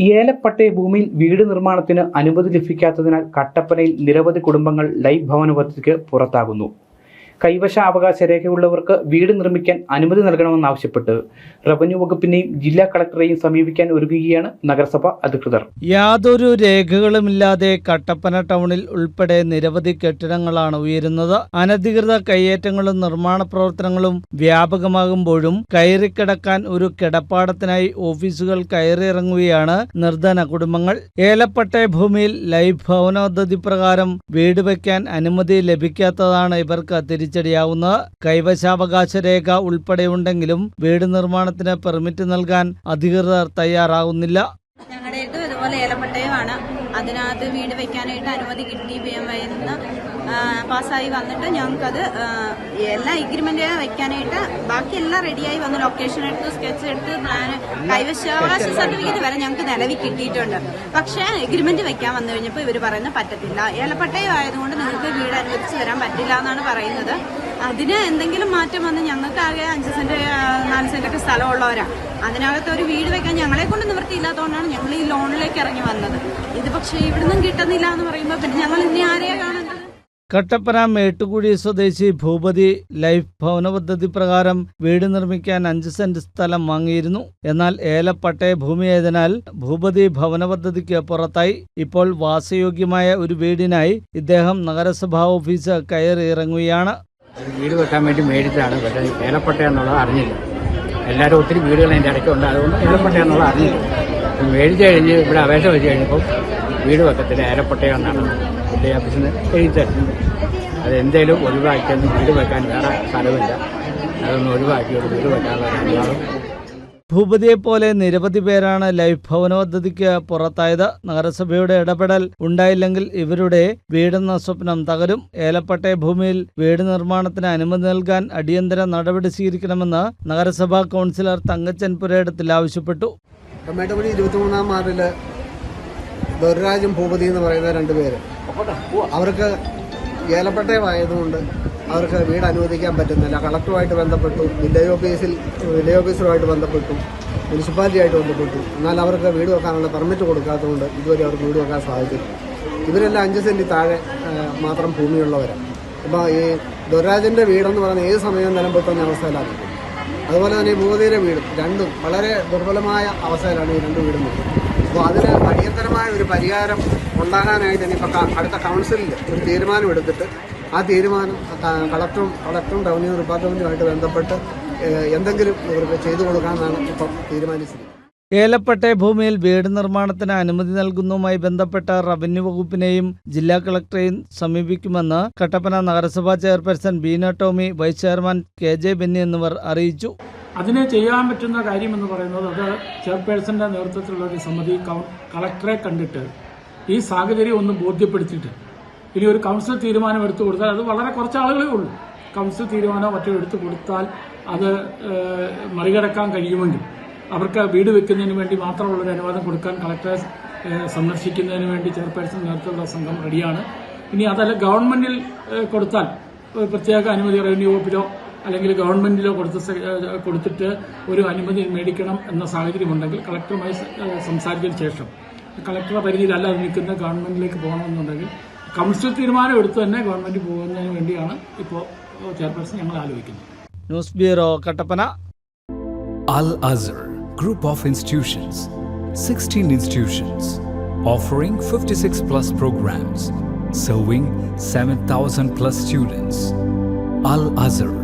ഏലപ്പട്ടയ ഭൂമിയിൽ വീട് നിർമ്മാണത്തിന് അനുമതി ലഭിക്കാത്തതിനാൽ കട്ടപ്പനയിൽ നിരവധി കുടുംബങ്ങൾ ലൈഫ് ഭവന പുറത്താകുന്നു. കൈവശാവകാശ രേഖയുള്ളവർക്ക് വീട് നിർമ്മിക്കാൻ അനുമതി നൽകണമെന്നാവശ്യപ്പെട്ട് റവന്യൂ വകുപ്പിനെയും ജില്ലാ കളക്ടറെയും സമീപിക്കാൻ ഒരുങ്ങുകയാണ് നഗരസഭ അധികൃതർ. യാതൊരു രേഖകളുമില്ലാതെ കട്ടപ്പന ടൗണിൽ ഉൾപ്പെടെ നിരവധി കെട്ടിടങ്ങളാണ് ഉയരുന്നത്. അനധികൃത കയ്യേറ്റങ്ങളും നിർമ്മാണ പ്രവർത്തനങ്ങളും വ്യാപകമാകുമ്പോഴും കയറിക്കിടക്കാൻ ഒരു കിടപ്പാടത്തിനായി ഓഫീസുകൾ കയറിയിറങ്ങുകയാണ് നിർധന കുടുംബങ്ങൾ. ഏലപ്പെട്ട ഭൂമിയിൽ ലൈഫ് ഭവന പദ്ധതി പ്രകാരം വീട് വയ്ക്കാൻ അനുമതി ലഭിക്കാത്തതാണ് ഇവർക്ക് തിരിച്ചടിയാവുന്നത് കൈവശാവകാശ രേഖ ഉൾപ്പെടെയുണ്ടെങ്കിലും വീട് നിർമ്മാണത്തിന് പെർമിറ്റ് നൽകാൻ അധികൃതർ തയ്യാറാകുന്നില്ല ഞങ്ങളുടെ ഇതുപോലെ ഏലപ്പട്ടയമാണ്. അതിനകത്ത് വീട് വെക്കാനായിട്ട് അനുമതി കിട്ടി വരുന്ന പാസ്സായി വന്നിട്ട് ഞങ്ങൾക്കത് എല്ലാ എഗ്രിമെന്റ് വെക്കാനായിട്ട് ബാക്കി എല്ലാം റെഡിയായി വന്ന് ലൊക്കേഷൻ എടുത്ത് സ്കെച്ച് എടുത്ത് പ്ലാൻ കൈവശാവകാശ സർട്ടിഫിക്കറ്റ് വരെ ഞങ്ങൾക്ക് നിലവിൽ കിട്ടിയിട്ടുണ്ട്. പക്ഷേ എഗ്രിമെന്റ് വെക്കാൻ വന്നു കഴിഞ്ഞപ്പോൾ ഇവർ പറയുന്നത് പറ്റത്തില്ല. ഏലപ്പട്ടയം ആയതുകൊണ്ട് നിങ്ങൾക്ക് വീട് അനുവദിച്ച് തരാൻ പറ്റില്ല എന്നാണ് പറയുന്നത്. അതിന് എന്തെങ്കിലും മാറ്റം വന്ന് ഞങ്ങൾക്ക് ആകെ അഞ്ച് സെന്റ് നാല് സെന്റൊക്കെ സ്ഥലമുള്ളവരാ. അതിനകത്ത് ഒരു വീട് വെക്കാൻ ഞങ്ങളെ കൊണ്ട് നിവൃത്തിയില്ലാത്തതുകൊണ്ടാണ് ഞങ്ങൾ ഈ ലോണിലേക്ക് ഇറങ്ങി വന്നത്. ഇത് പക്ഷേ ഇവിടുന്നും കിട്ടുന്നില്ല എന്ന് പറയുമ്പോൾ പിന്നെ ഞങ്ങൾ ഇനി ആരെയാ കാണുന്നത്? കട്ടപ്പന മേട്ടുകുഴി സ്വദേശി ഭൂപതി ലൈഫ് ഭവന പദ്ധതി പ്രകാരം വീട് നിർമ്മിക്കാൻ അഞ്ച് സെന്റ് സ്ഥലം വാങ്ങിയിരുന്നു. എന്നാൽ ഏലപ്പട്ടയ ഭൂമിയായതിനാൽ ഭൂപതി ഭവന പദ്ധതിക്ക് പുറത്തായി. ഇപ്പോൾ വാസയോഗ്യമായ ഒരു വീടിനായി ഇദ്ദേഹം നഗരസഭാ ഓഫീസ് കയറി ഇറങ്ങുകയാണ്. വീട് വെക്കാൻ വേണ്ടി മേടിച്ചാണ് പക്ഷേ ഏലപ്പട്ട എന്നുള്ളത് അറിഞ്ഞില്ല. എല്ലാവരും ഒത്തിരി വീടുകൾ അതിന്റെ ഇടയ്ക്കുണ്ട്. അതുകൊണ്ട് ഏലപ്പട്ട എന്നുള്ളത് അറിഞ്ഞില്ല. മേടിച്ചു കഴിഞ്ഞ് ഇവിടെ അപേക്ഷ വെച്ച് കഴിഞ്ഞപ്പോൾ വീട് വെക്കത്തില്ല. ഏലപ്പട്ടയം പുള്ളി ഓഫീസിൽ നിന്ന് എഴുതി തരുന്നത് അതെന്തേലും ഒഴിവാക്കിയൊന്നും വീട് വെക്കാൻ വേറെ സ്ഥലമില്ല. അതൊന്ന് ഒഴിവാക്കി ഒരു വീട് വെക്കാനുള്ള അനുവാദം ഭൂപതിയെ പോലെ നിരവധി പേരാണ് ലൈഫ് ഭവന പദ്ധതിക്ക് പുറത്തായത്. നഗരസഭയുടെ ഇടപെടൽ ഉണ്ടായില്ലെങ്കിൽ ഇവരുടെ വീടെന്ന സ്വപ്നം തകരും. ഏലപ്പട്ടയ ഭൂമിയിൽ വീട് നിർമ്മാണത്തിന് അനുമതി നൽകാൻ അടിയന്തര നടപടി സ്വീകരിക്കണമെന്ന് നഗരസഭാ കൗൺസിലർ തങ്കച്ചൻ പുരയിടത്തിൽ ആവശ്യപ്പെട്ടു. ഇരുപത്തിമൂന്നാം ദുർരാജും ഭൂപതി എന്ന് പറയുന്ന രണ്ടുപേര് അവർക്ക് ഏലപ്പെട്ടയമായതുകൊണ്ട് അവർക്ക് വീട് അനുവദിക്കാൻ പറ്റുന്നില്ല. കളക്ടറുമായിട്ട് ബന്ധപ്പെട്ടു വില്ലേജ് ഓഫീസിൽ വില്ലേജ് ഓഫീസറുമായിട്ട് ബന്ധപ്പെട്ടു മുനിസിപ്പാലിറ്റിയായിട്ട് ബന്ധപ്പെട്ടു. എന്നാൽ അവർക്ക് വീട് വെക്കാനുള്ള പെർമിറ്റ് കൊടുക്കാത്തതുകൊണ്ട് ഇതുവരെ അവർക്ക് വീട് വെക്കാൻ സാധിച്ചില്ല. ഇവരെല്ലാം അഞ്ച് സെന്റ് താഴെ മാത്രം ഭൂമിയുള്ളവരാണ് അപ്പോൾ ഈ ദുർരാജന്റെ വീടെന്ന് പറയുന്ന ഏത് സമയവും നിലമ്പെത്തുന്ന അവസ്ഥയിലാണ്. അതുപോലെ തന്നെ ഭൂപതിയുടെ വീടും രണ്ടും വളരെ ദുർബലമായ അവസ്ഥയിലാണ് ഈ രണ്ട് വീടും അപ്പോൾ അതിന് അടിയന്തരമായ ഒരു പരിഹാരം ഉണ്ടാകാനായിട്ട് ഇനിയിപ്പോൾ അടുത്ത കൗൺസിലിൽ ഒരു തീരുമാനം എടുത്തിട്ട് ആ തീരുമാനം കളക്ടറും കളക്ടറും റവന്യൂ ഡിപ്പാർട്ട്മെന്റുമായിട്ട് ബന്ധപ്പെട്ട് എന്തെങ്കിലും ഇവർക്ക് ചെയ്തു കൊടുക്കാമെന്നാണ് ഇപ്പം തീരുമാനിച്ചിരിക്കുന്നത്. ഏലപ്പെട്ട ഭൂമിയിൽ വീട് നിർമ്മാണത്തിന് അനുമതി നൽകുന്നതുമായി ബന്ധപ്പെട്ട റവന്യൂ വകുപ്പിനെയും ജില്ലാ കളക്ടറെയും സമീപിക്കുമെന്ന് കട്ടപ്പന നഗരസഭാ chairperson Beena Tomy vice chairman K J Benny എന്നിവർ അറിയിച്ചു. അതിന് ചെയ്യാൻ പറ്റുന്ന കാര്യമെന്ന് പറയുന്നത് അത് ചെയർപേഴ്സന്റെ നേതൃത്വത്തിലുള്ള ഒരു സമിതി കളക്ടറെ കണ്ടിട്ട് ഈ സാഹചര്യം ഒന്ന് ബോധ്യപ്പെടുത്തിയിട്ട്. ഇനി ഒരു കൗൺസിൽ തീരുമാനം എടുത്തു കൊടുത്താൽ അത് വളരെ കുറച്ച് ആളുകളേ ഉള്ളൂ. കൗൺസിൽ തീരുമാനം മറ്റോ എടുത്തു കൊടുത്താൽ അത് മറികടക്കാൻ കഴിയുമെങ്കിൽ. അവർക്ക് വീട് വെക്കുന്നതിന് വേണ്ടി മാത്രമുള്ള ഒരു അനുവാദം കൊടുക്കാൻ കളക്ടറെ സന്ദർശിക്കുന്നതിന് വേണ്ടി ചെയർപേഴ്സൺ നേതൃത്വമുള്ള സംഘം റെഡിയാണ്. ഇനി അതല്ല ഗവൺമെന്റിൽ കൊടുത്താൽ പ്രത്യേക അനുമതി റവന്യൂ വകുപ്പിലോ അല്ലെങ്കിൽ ഗവൺമെന്റിലോ കൊടുത്ത കൊടുത്തിട്ട് ഒരു അനുമതി മേടിക്കണം എന്ന സാഹചര്യമുണ്ടെങ്കിൽ കളക്ടറുമായി സംസാരിച്ചതിന് ശേഷം കളക്ടറുടെ പരിധിയിലല്ല അത് നിൽക്കുന്ന ഗവൺമെന്റിലേക്ക് പോകണമെന്നുണ്ടെങ്കിൽ കൗൺസിൽ തീരുമാനം എടുത്തു തന്നെ ഗവൺമെന്റ് പോകുന്നതിന് വേണ്ടിയാണ് ഇപ്പോൾ ചെയർപേഴ്സൺ ഞങ്ങൾ ആലോചിക്കുന്നത്. News bureau Kattappana. Al Azhar group of institutions 16 fifty offering 56 plus programs, serving 7,000 plus students Al Azhar,